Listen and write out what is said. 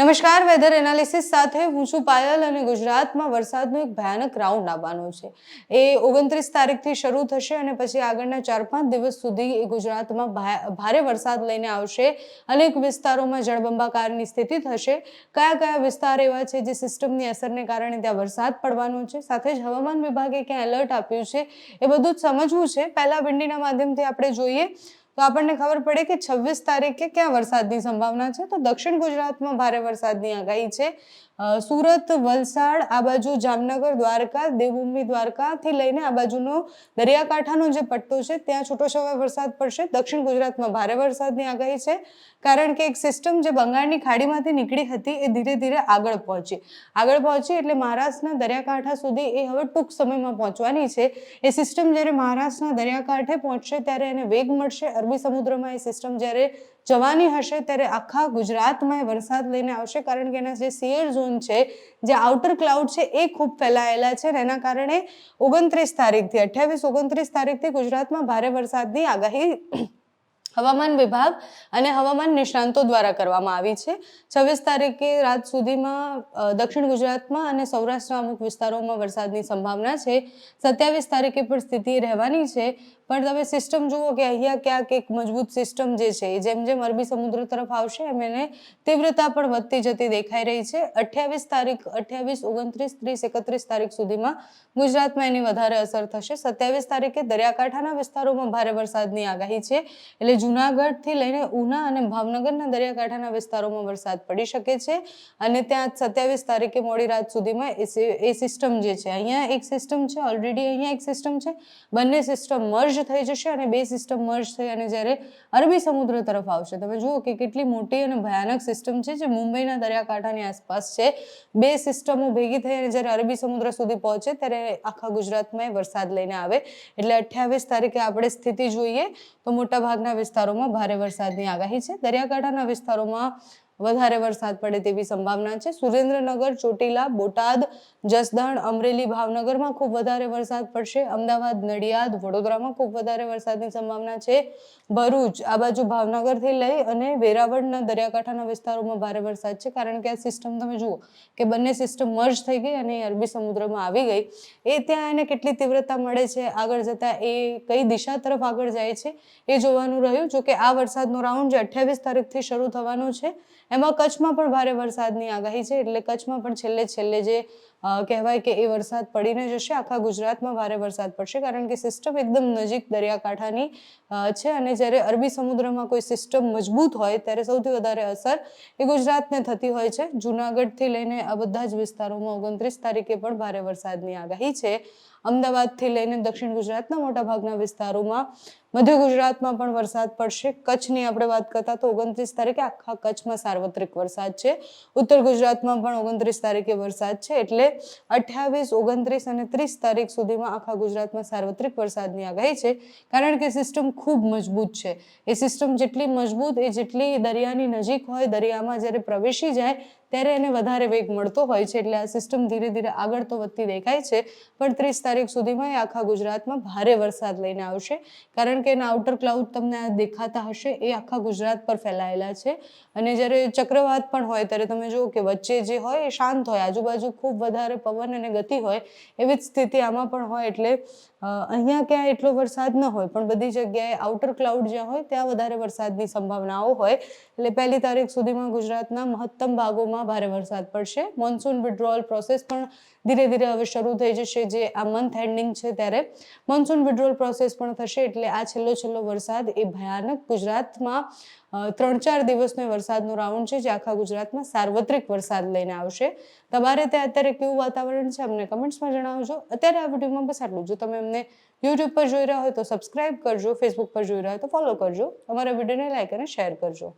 નમસ્કાર weather analysis સાથે હું છું પાયલ અને ગુજરાતમાં વરસાદનો એક ભયાનક રાઉન્ડ આવવાનો છે. એ ઓગણત્રીસ તારીખથી શરૂ થશે અને પછી આગળના ચાર પાંચ દિવસ સુધી એ ગુજરાતમાં ભારે વરસાદ લઈને આવશે. અનેક વિસ્તારોમાં જળબંબાકારની સ્થિતિ થશે. કયા કયા વિસ્તાર એવા છે જે સિસ્ટમની અસરને કારણે ત્યાં વરસાદ પડવાનો છે? સાથે જ હવામાન વિભાગે ક્યાં એલર્ટ આપ્યું છે? એ બધું જ સમજવું છે. પહેલાં વિંડીના માધ્યમથી આપણે જોઈએ. તો આપણને ખબર પડે કે છવ્વીસ તારીખે ક્યાં વરસાદની સંભાવના છે? તો દક્ષિણ ગુજરાતમાં ભારે વરસાદની આગાહી છે. સુરત, વલસાડ, આ બાજુ જામનગર, દ્વારકા, દેવભૂમિ, દ્વારકાથી લઈને આ બાજુનો દરિયાકાંઠાનો જે પટ્ટો છે, ત્યાં છૂટોછવાયો વરસાદ પડશે. દક્ષિણ ગુજરાતમાં ભારે વરસાદની આગાહી છે, કારણ કે એક સિસ્ટમ જે બંગાળની ખાડીમાંથી નીકળી હતી એ ધીરે ધીરે આગળ પહોંચી. આગળ પહોંચી એટલે મહારાષ્ટ્રના દરિયાકાંઠા સુધી એ હવે ટૂંક સમયમાં પહોંચવાની છે. એ સિસ્ટમ જ્યારે મહારાષ્ટ્રના દરિયાકાંઠે પહોંચશે, ત્યારે એને વેગ મળશે. અરબી સમુદ્રમાં એ સિસ્ટમ જ્યારે જવાની હશે ત્યારે આખા ગુજરાતમાં વરસાદ લઈને આવશે કારણ કે એના જે સિયર ઝોન છે, જે આઉટર ક્લાઉડ છે એ ખૂબ ફેલાયેલા છે અને એના કારણે ઓગણત્રીસ તારીખથી, અઠ્યાવીસ, ઓગણત્રીસ તારીખથી ગુજરાતમાં ભારે વરસાદની આગાહી હવામાન વિભાગ અને હવામાન નિષ્ણાંતો દ્વારા કરવામાં આવી છે. છવ્વીસ તારીખે રાત સુધીમાં દક્ષિણ ગુજરાતમાં અને સૌરાષ્ટ્રના અમુક વિસ્તારોમાં વરસાદની સંભાવના છે. સત્યાવીસ તારીખે પણ સ્થિતિ રહેવાની છે. પણ તમે સિસ્ટમ જુઓ કે અહીંયા ક્યાંક એક મજબૂત સિસ્ટમ જે છે જેમ જેમ અરબી સમુદ્ર તરફ આવશે, એમ એને તીવ્રતા પણ વધતી જતી દેખાઈ રહી છે. અઠ્યાવીસ તારીખ, અઠ્યાવીસ, ઓગણત્રીસ, ત્રીસ, એકત્રીસ તારીખ સુધીમાં ગુજરાતમાં એની વધારે અસર થશે. સત્યાવીસ તારીખે દરિયાકાંઠાના વિસ્તારોમાં ભારે વરસાદની આગાહી છે. એટલે જુનાગઢથી લઈને ઉના અને ભાવનગરના દરિયાકાંઠાના વિસ્તારોમાં વરસાદ પડી શકે છે અને ત્યાં સત્યાવીસ તારીખે મોડી રાત સુધીમાં એ સિસ્ટમ જે છે, અહીંયા એક સિસ્ટમ છે ઓલરેડી અહીંયા એક સિસ્ટમ છે. બંને સિસ્ટમ મર્જ થઈ જશે અને બે સિસ્ટમ મર્જ થઈ અને જ્યારે અરબી સમુદ્ર તરફ આવશે. તમે જુઓ કે કેટલી મોટી અને ભયાનક સિસ્ટમ છે જે મુંબઈના દરિયાકાંઠાની આસપાસ છે. બે સિસ્ટમો ભેગી થઈ અને જ્યારે અરબી સમુદ્ર સુધી પહોંચે ત્યારે આખા ગુજરાતમાં વરસાદ લઈને આવે. એટલે અઠ્યાવીસ તારીખે આપણે સ્થિતિ જોઈએ તો મોટા ભાગના વિસ્તારોમાં ભારે વરસાદની આગાહી છે. દરિયાકાંઠાના વિસ્તારોમાં વધારે વરસાદ પડે તેવી સંભાવના છે. સુરેન્દ્રનગર, ચોટીલા, બોટાદ, જસદણ, અમરેલી, ભાવનગરમાં ખૂબ વધારે વરસાદ પડશે. અમદાવાદ, નડિયાદ, વડોદરામાં ખૂબ વધારે વરસાદની સંભાવના છે. ભરૂચ, આ બાજુ ભાવનગરથી લઈ અને વેરાવળના દરિયાકાંઠાના વિસ્તારોમાં ભારે વરસાદ છે. કારણ કે આ સિસ્ટમ તમે જુઓ કે બંને સિસ્ટમ મર્જ થઈ ગઈ અને અરબી સમુદ્રમાં આવી ગઈ. એ ત્યાં એને કેટલી તીવ્રતા મળે છે, આગળ જતા એ કઈ દિશા તરફ આગળ જાય છે, એ જોવાનું રહ્યું. જો કે આ વરસાદનો રાઉન્ડ જે અઠ્યાવીસ તારીખથી શરૂ થવાનો છે એમાં કચ્છમાં પણ ભારે વરસાદની આગાહી છે, એટલે કચ્છમાં પણ છેલ્લે છેલ્લે જે કહેવાય કે એ વરસાદ પડીને જશે, આખા ગુજરાતમાં ભારે વરસાદ પડશે, કારણ કે સિસ્ટમ એકદમ નજીક દરિયાકાંઠાની છે, અને જ્યારે અરબી સમુદ્રમાં કોઈ સિસ્ટમ મજબૂત હોય, ત્યારે સૌથી વધારે અસર એ ગુજરાતને થતી હોય છે. જુનાગઢથી લઈને આ બધા જ વિસ્તારોમાં ઓગણત્રીસ તારીખે પણ ભારે વરસાદની આગાહી છે. અમદાવાદથી લઈને દક્ષિણ ગુજરાતના મોટાભાગના વિસ્તારોમાં મધ્ય ગુજરાતમાં પણ વરસાદ પડશે. કચ્છની આપણે વાત કરતા તો ઓગણત્રીસ તારીખે આખા કચ્છમાં સાર્વત્રિક વરસાદ છે. ઉત્તર ગુજરાતમાં પણ ઓગણત્રીસ તારીખે વરસાદ છે એટલે અઠ્યાવીસ, ઓગણત્રીસ અને ત્રીસ તારીખ સુધીમાં આખા ગુજરાતમાં સાર્વત્રિક વરસાદની આગાહી છે. કારણ કે સિસ્ટમ ખૂબ મજબૂત છે. એ સિસ્ટમ જેટલી મજબૂત, એ જેટલી દરિયાની નજીક હોય, દરિયામાં જ્યારે પ્રવેશી જાય ત્યારે એને વધારે વેગ મળતો હોય છે એટલે આ સિસ્ટમ ધીરે ધીરે આગળ તો વધતી દેખાય છે. પણ ત્રીસ તારીખ સુધીમાં એ આખા ગુજરાતમાં ભારે વરસાદ લઈને આવશે. કારણ કે એના આઉટર ક્લાઉડ તમને દેખાતા હશે એ આખા ગુજરાત પર ફેલાયેલા છે. અને જ્યારે ચક્રવાત પણ હોય ત્યારે તમે જુઓ કે વચ્ચે જે હોય એ શાંત હોય. આજુબાજુ ખૂબ વધારે પવન અને ગતિ હોય એવી જ સ્થિતિ આમાં પણ હોય એટલે અહીંયા ક્યાં એટલો વરસાદ ન હોય. પણ બધી જગ્યાએ આઉટર ક્લાઉડ જ્યાં હોય ત્યાં વધારે વરસાદની સંભાવનાઓ હોય. એટલે પહેલી તારીખ સુધીમાં ગુજરાતના મહત્તમ ભાગોમાં ભારે વરસાદ પડશે. મોન્સૂન વિડ્રોઅલ પ્રોસેસ પણ ધીરે ધીરે હવે શરૂ થઈ જશે જે આ મંથ એન્ડિંગ છે ત્યારે. મોન્સૂન વિડ્રોઅલ પ્રોસેસ પણ થશે એટલે આ છેલ્લો છેલ્લો વરસાદ એ ભયાનક ગુજરાતમાં ત્રણ ચાર દિવસનો વરસાદનો રાઉન્ડ છે જે આખા ગુજરાતમાં સાર્વત્રિક વરસાદ લઈને આવશે. તમારે ત્યાં અત્યારે કેવું વાતાવરણ છે અમને કમેન્ટ્સમાં જણાવજો. અત્યારે આ વિડીયોમાં બસ આટલું જો. તમે અમને યુટ્યુબ પર જોઈ રહ્યા હોય તો સબસ્ક્રાઇબ કરજો ફેસબુક પર જોઈ રહ્યા હોય તો ફોલો કરજો. અમારા વિડીયોને લાઈક અને શેર કરજો.